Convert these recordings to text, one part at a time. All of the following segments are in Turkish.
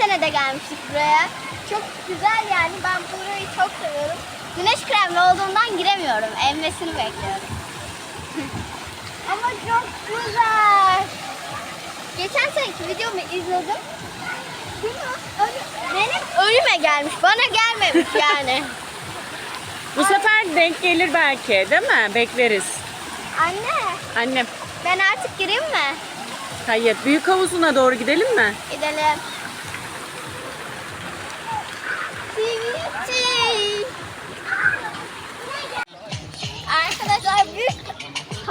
sene de gelmiştik buraya. Çok güzel yani ben burayı çok seviyorum. Güneş kremli olduğundan giremiyorum. Emmesini bekliyorum. Ama çok güzel. Geçen seneki videomu izledim. Benim ölüme gelmiş. Bana gelmemiş yani. Bu sefer denk gelir belki değil mi? Bekleriz. Anne Annem. ben artık gireyim mi? Hayır. Büyük havuzuna doğru gidelim mi? Gidelim.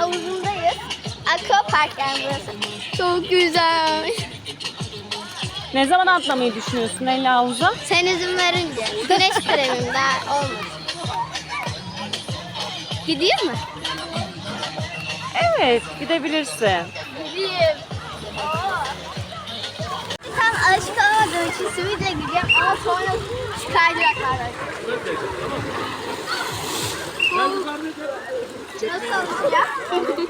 Havuzundayız. Aqua Park yani burası. Çok güzel. Ne zaman atlamayı düşünüyorsun Ella havuza? Sen izin verince. Güneş kremim daha olmadı. Gideyim mi? Evet. Gidebilirsin. Gideyim. Tam alışık olmadığım için sivitle gideceğim ama sonra kaydıraklardan. Nasıl?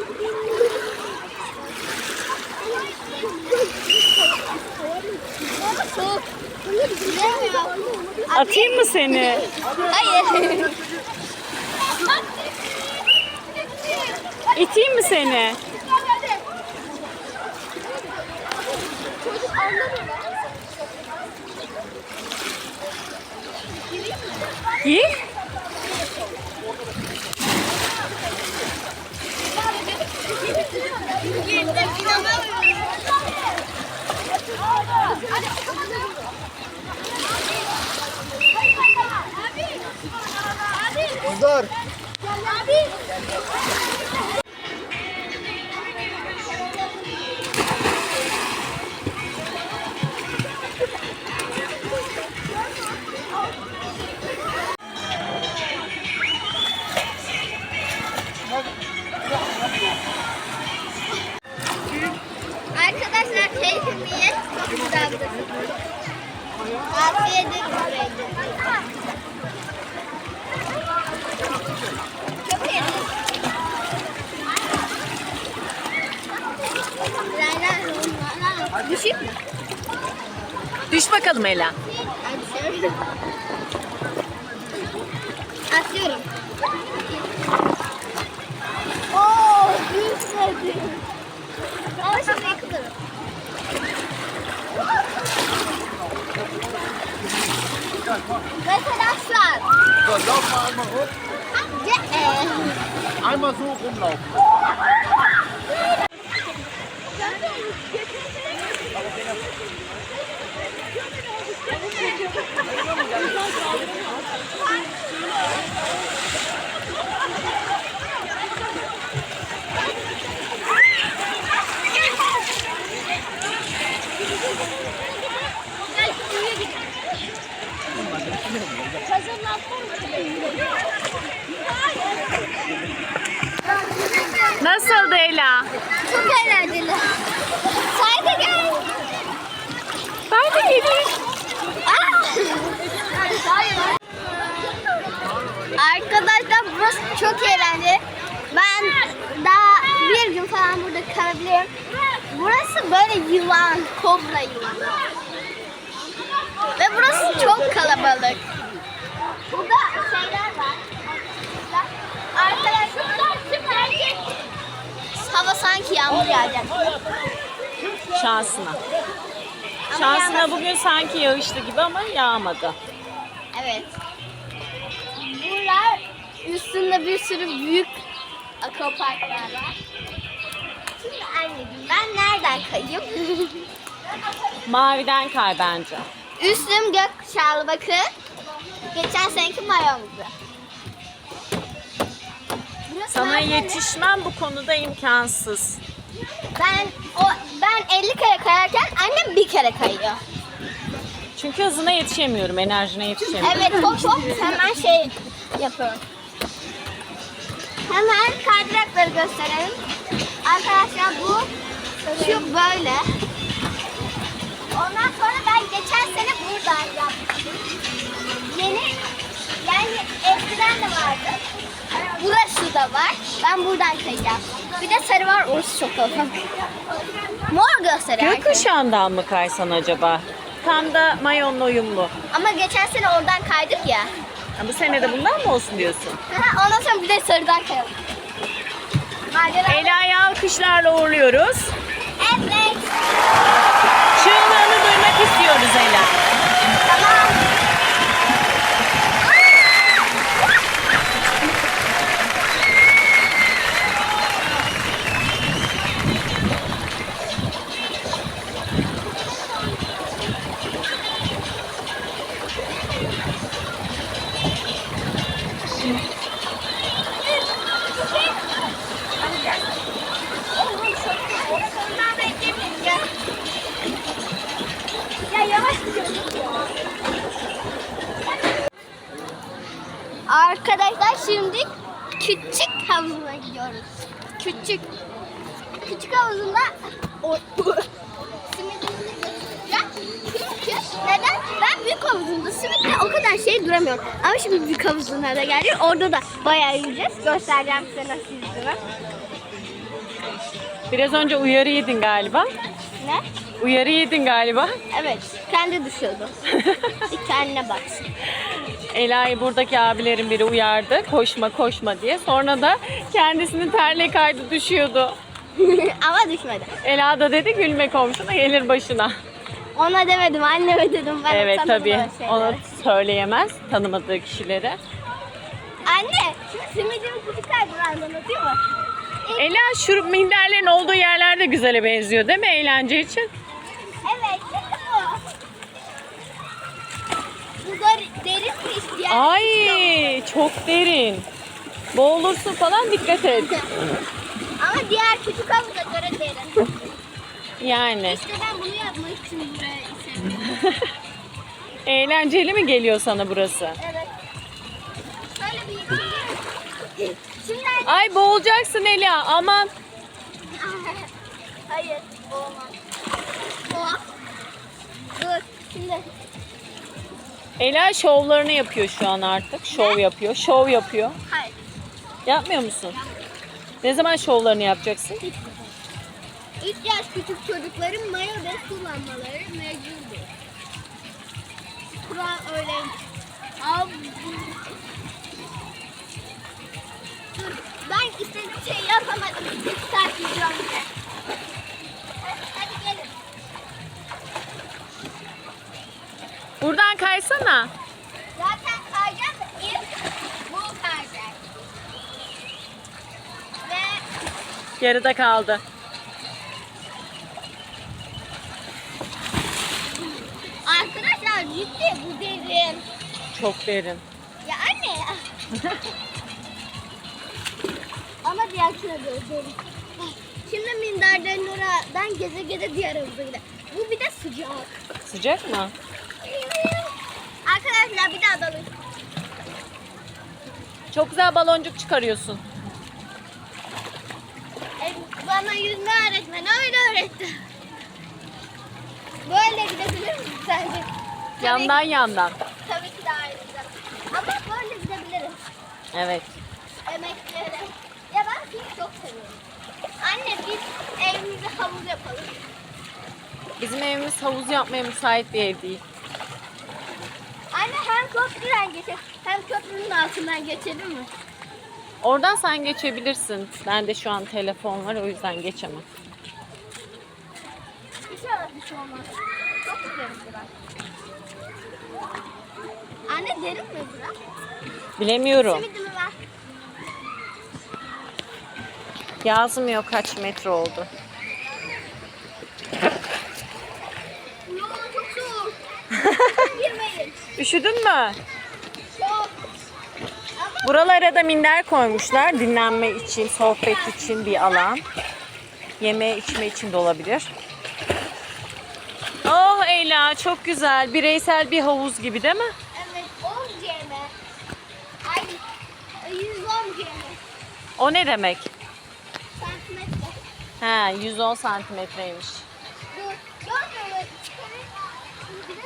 Soğuk. Bilemiyorum. Atayım mı seni? Hayır. İteyim mi seni? Çocuk. Gir. Girdim inanamıyorum. Düşük mü? Düş bakalım Ela. Hadi şöyle. Atlıyorum. Oo, düşmedi. Das ist Welcher Schlag. So, lauf mal einmal hoch. Yeah. Äh. Einmal so rumlaufen. Thank you. Nasıldı Ela? Çok eğlenceli. Sayda gel. De geleyim. Arkadaşlar burası çok eğlenceli. Ben daha bir gün falan burada kalabilirim. Burası böyle yılan, kobra yılanı. Ve burası çok kalabalık. Burada şeyler var. Arkadaşlar hava sanki yağmur yağacak. Şansına. Ama Şansına yağmaz. bugün sanki yağışlı gibi ama yağmadı. Evet. Buralar üstünde bir sürü büyük akvaparklar var. Şimdi anneciğim ben nereden kayayım? Maviden kay bence. Üstüm gökkuşağlı bakın. Geçen seneki. Burası Sana yetişmem bu konuda imkansız. Ben o ben 50 kere kayarken annem bir kere kayıyor. Çünkü hızına yetişemiyorum, enerjine yetişemiyorum. Evet hop hop hemen şey yapıyorum. Hemen kaydırakları gösterelim. Arkadaşlar bu şu böyle. Ondan sonra ben geçen buradan yaptım. Yeni yani eskiden de vardı. Burası da var. Ben buradan kayacağım. Bir de sarı var orası çok olsun. Mor gösteriyor. Gökkuşağından mı kaysan acaba? tam da mayonla uyumlu. Ama geçen sene oradan kaydık ya. Ha, bu sene de bundan mı olsun diyorsun? Aha, Ondan sonra bir de sarıdan kayalım. Macera. Ela'yı alkışlarla uğurluyoruz. Evet. Çığlığını duymak istiyoruz Ela. Tamam. Ya yavaş gidiyoruz. Arkadaşlar şimdi küçük havuzuna gidiyoruz. Küçük. Küçük havuzunda simidimizi neden? Ben büyük havuzunda simitle o kadar şey duramıyorum. Ama şimdi büyük havuzuna da geldik. Orada da bayağı yüzeceğiz. Göstereceğim size nasıl yüzdüğümü. Biraz önce uyarı yedin galiba. Ne? Uyarı yedin galiba. Evet. Kendi düşüyordu. Bir kendine baksın. Ela'yı buradaki abilerin biri uyardı. Koşma koşma diye. Sonra da kendisinin terle kaydı düşüyordu. Ama düşmedi. Ela da dedi gülme komşuna gelir başına. Ona demedim, anneme dedim. Ben evet tabii. Onu söyleyemez tanımadığı kişilere. Anne, şimdi simidimi küçük kaydıran anlatıyor mu? Ela şu minderlerin olduğu yerlerde güzele benziyor değil mi eğlence için? Evet, bu. Bu da derinmiş diye. Ay çok derin. Boğulursun falan dikkat et. Ama diğer küçük havuza göre derin. Yani İşte ben bunu yapmak için buraya eğlenceli mi geliyor sana burası? Evet. Şöyle bir. Şimdi Ay boğulacaksın Ela aman. Hayır, olmaz. Boğa. Dur, şimdi. Ela şovlarını yapıyor şu an artık. Şov yapıyor. Şov yapıyor. Hayır. Yapmıyor musun? Ne zaman şovlarını yapacaksın? 3 yaş küçük çocukların mayonez kullanmaları mecburdur. Kural öyleymiş. Abi. Dur, ben istediğim şeyi yapamadım. Kaysana. Zaten kayacağım da ilk bu kayacak. Ve Yarıda kaldı. arkadaşlar ciddi bu derin. Çok derin. Ya anne. Ama diğer böyle derin. Şimdi minderden oradan geze geze diğer havuza gidelim. Bu bir de sıcak. Sıcak mı? Arkadaşlar bir daha dalın. Çok güzel baloncuk çıkarıyorsun. E, Bana yüzme öğretmeni öyle öğretti. Böyle gidebilir misin sence? Yandan yandan. Tabii ki daha iyi. Ama böyle gidebiliriz. Evet. Emeklere. Ya ben seni çok seviyorum. Anne biz evimize havuz yapalım. Bizim evimiz havuz yapmaya müsait bir ev değil. Hem köprüden geçelim hem köprünün altından geçelim mi? Oradan sen geçebilirsin. Bende şu an telefon var o yüzden geçemem. İnşallah bir şey olmaz. Çok güzel bura. Anne derin mi bura? Bilemiyorum. Simidimi ver. Yazmıyor kaç metre oldu. Yo çok soğuk. Girmeyin. Üşüdün mü? Buralara da minder koymuşlar. Dinlenme için, sohbet için bir alan. Yeme içme için de olabilir. Oh Ela çok güzel. Bireysel bir havuz gibi değil mi? Evet 10 cm. Ay 110 cm. O ne demek? Santimetre. Ha 110 santimetreymiş. Dur. Dur böyle çıkarayım. Bir de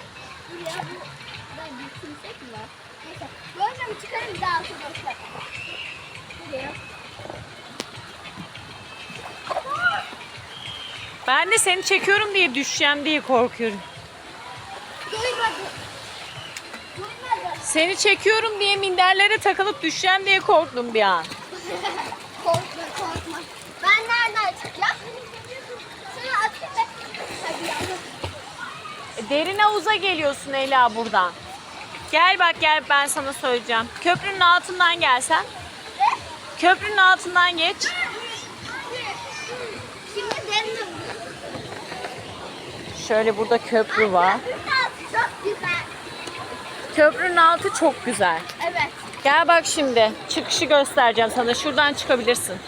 buraya bu. Ben bir kimsek mi var? Neyse. Böyle mi çıkarayım daha. Buraya. Ben de seni çekiyorum diye düşeceğim diye korkuyorum. Seni çekiyorum diye minderlere takılıp düşeceğim diye korktum bir an. korkma korkma. Ben nereden çıkacağım? Şunu atayım da. Hadi yavrum. E, Derin havuza geliyorsun Ela buradan. Gel bak gel ben sana söyleyeceğim. Köprünün altından gelsen. Köprünün altından geç. Şöyle burada köprü var. Köprünün altı çok güzel. Evet. Gel bak şimdi. Çıkışı göstereceğim sana. Şuradan çıkabilirsin.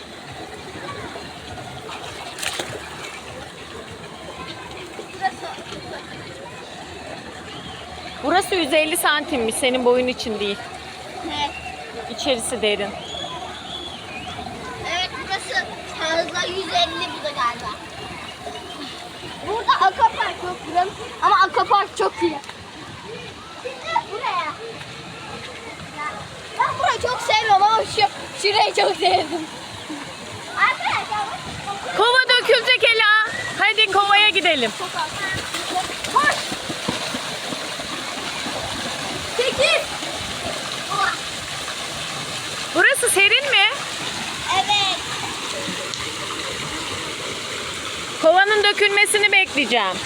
Burası 150 santimmiş. Senin boyun için değil. Evet. İçerisi derin. Evet burası fazla 150 bu da galiba. Burada aquapark yok buranın ama aquapark çok iyi. Şimdi buraya. Ya, Ben burayı çok sevmiyorum ama şu şurayı çok sevdim. Kova dökülecek Ela. Hadi kovaya gidelim. Koş. Oha. Burası serin mi? Evet. Kovanın dökülmesini bekleyeceğim.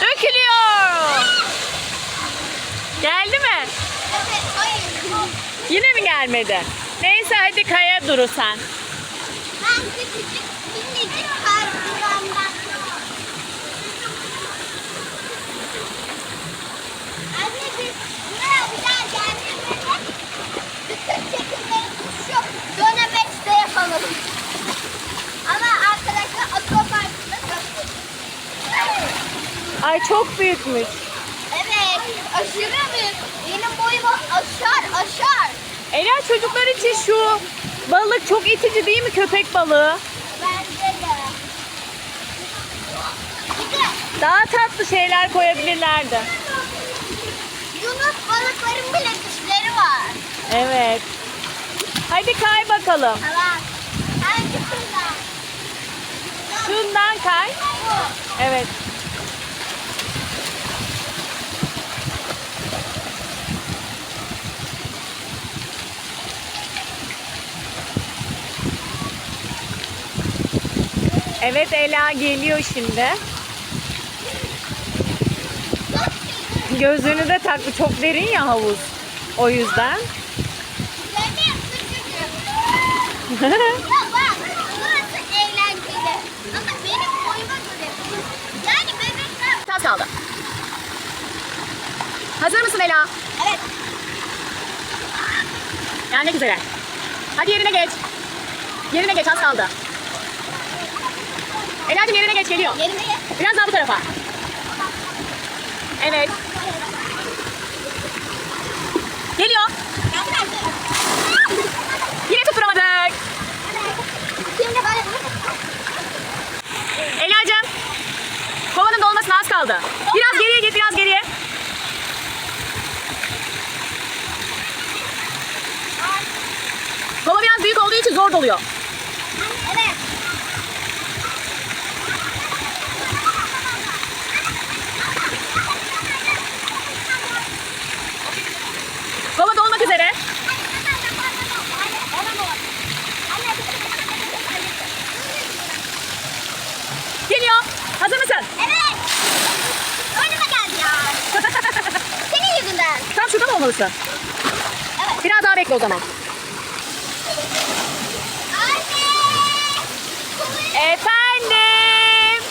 Dökülüyor. Geldi mi? Evet, hayır. Yine mi gelmedi? Neyse hadi kaya duru sen. Ben küçücük minicik karpuzamdan. Anne biz buraya bir daha geldiğimizde bütün çekimlerimiz şu döne yapalım. Ama arkadaşlar akvaparkında çok büyük. Ay çok büyükmüş. Evet, aşırı büyük. Benim boyumu aşar, aşar. Ela çocuklar için şu balık çok itici değil mi köpek balığı? Bence de Daha tatlı şeyler koyabilirlerdi. Yunus balıkların bile dişleri var. Evet. Hadi kay bakalım. Tamam. Şundan kay. Evet. Evet Ela geliyor şimdi. Gözlüğünü de taktı. Çok derin ya havuz. O yüzden. Benim küçücük. Ya bak, burası eğlenceli. Ama benim boyuma göre. Yani kaldı. Hazır mısın Ela? Evet. Yani güzel. Hadi yerine geç. Yerine geç az kaldı. Ela'cığım yerine geç geliyor. Yerine ye. Biraz daha bu tarafa. Evet. Geliyor. Yine tutturamadık. Ela'cığım. Kovanın dolmasına az kaldı. Biraz geriye git biraz geriye. Kova biraz büyük olduğu için zor doluyor. Evet. Kova dolmak üzere. Geliyor. Hazır mısın? Evet. Önüme geldi ya. Senin yüzünden. Tam şurada mı olmalısın? Evet. Biraz daha bekle o zaman. Anne. Efendim.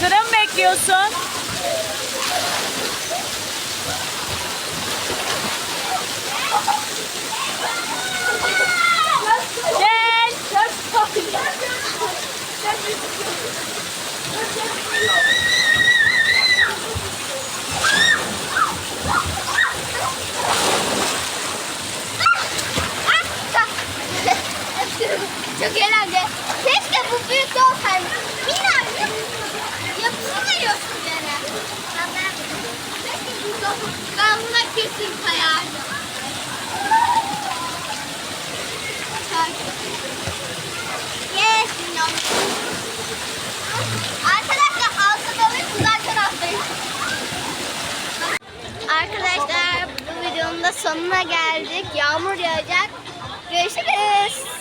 Sıra mı bekliyorsun? Gel. Çok sonuna geldik. Yağmur yağacak. Görüşürüz.